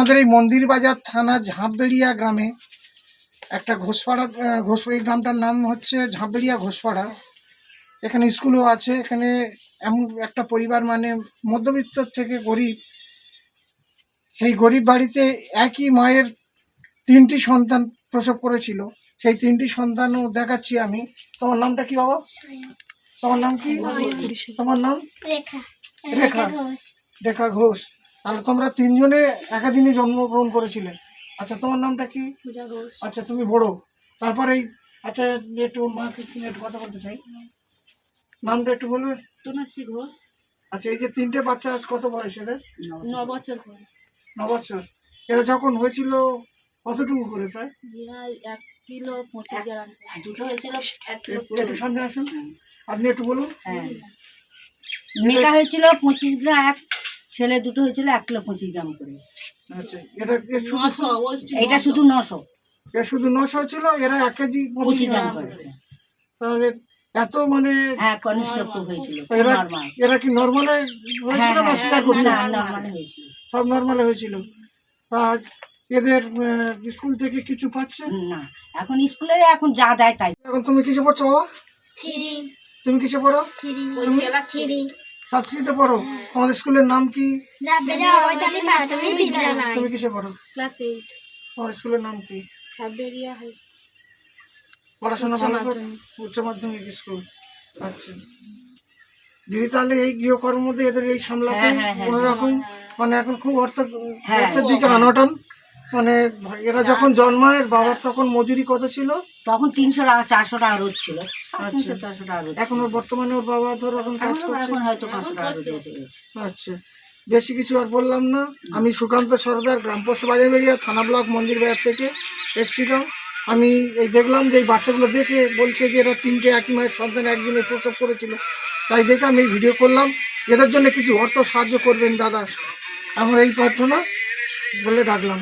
আমাদের এই মন্দির বাজার থানা ঝাঁপবেড়িয়া গ্রামে একটা ঘোষপাড়া ঘোষ এই গ্রামটার নাম হচ্ছে ঝাঁপবেড়িয়া ঘোষপাড়া। এখানে স্কুলও আছে এখানে এমন একটা পরিবার মানে মধ্যবিত্ত থেকে গরিব। সেই গরিব বাড়িতে একই মায়ের তিনটি সন্তান প্রসব করেছিল। সেই তিনটি সন্তানও দেখাচ্ছি আমি। তোমার নামটা কি বাবা? তোমার নাম কি? তোমার নাম? রেখা। রেখা। রেখা ঘোষ। তাহলে তোমরা তিনজনে একাদিনে জন্মগ্রহণ করেছিলে। আচ্ছা তোমার নামটা কি? আচ্ছা তুমি বড়। তারপরে এই আচ্ছা একটু মাকে একটু কথা বলতে চাই। নামটা একটু বলবে? তনুশ্রী ঘোষ। আচ্ছা এই যে তিনটে বাচ্চা আজ কত বয়স এদের? ন বছর করে ন বছর। এরা যখন হয়েছিল কতটুকু করে প্রায়? এক কিলো পঁচিশ গ্রাম। দুটো হয়েছিল একটু- একটু সামনে আসুন। আপনি একটু বলুন। হ্যাঁ। মেয়েটা হয়েছিল পঁচিশ গ্রাম এক ছেলে দুটো হয়েছিল এক কিলো পঁচিশ গ্রাম করে। আচ্ছা এটা শুধু নশো এটা শুধু নশো। ছিল এরা এক কেজি পঁচিশ গ্রাম করে। তাহলে এত মানে হ্যাঁ কনিষ্ঠ খুব হয়েছিল এরা এরা কি নর্মালে হ্যাঁ হয়েছিল না স্বীকার করতে? হয়েছিল। সব নর্মালে হয়েছিল। তা এদের স্কুল থেকে কিছু পাচ্ছে? না এখন স্কুলে এখন যা দেয় তাই। এখন তুমি কিসে পড়ছো থ্রি। তুমি কিসে পড়ো? থ্রি। ওই থ্রি। সাতশ্রীতে পড়ো। তোমাদের স্কুলের নাম কি? তুমি কিসে পড়ো? Class eight. তোমার স্কুলের নাম কি? সাবেরিয়া হাই পড়াশোনা ভালো করে। উচ্চ মাধ্যমিক স্কুল। আচ্ছা। দিদি তাহলে এই গৃহকর্মের মধ্যে এদের এই সামলাতে হ্যাঁ, হ্যাঁ, হ্যাঁ, কোনো রকম? মানে এখন খুব অর্থ। অর্থের দিকে আনটন। মানে এরা যখন জন্মায় বাবার তখন মজুরি কত ছিল? তখন তিনশো টাকা চারশো টাকা রোজ ছিল। আচ্ছা। এখন ওর বর্তমানে ওর বাবা ধর এখন কাজ করছে। হয়তো পাঁচশো টাকা আচ্ছা। বেশি কিছু আর বললাম না। আমি সুকান্ত সরদার গ্রাম পোস্ট বাজার বেরিয়া থানা ব্লক মন্দির বাজার থেকে এসেছিলাম। আমি এই দেখলাম যে এই বাচ্চাগুলো দেখে বলছে যে এরা তিনটে একই মায়ের সন্তান একদিনে প্রসব করেছিল। তাই দেখে আমি এই ভিডিও করলাম। এদের জন্য কিছু অর্থ সাহায্য করবেন দাদা। আমার এই প্রার্থনা বলে ডাকলাম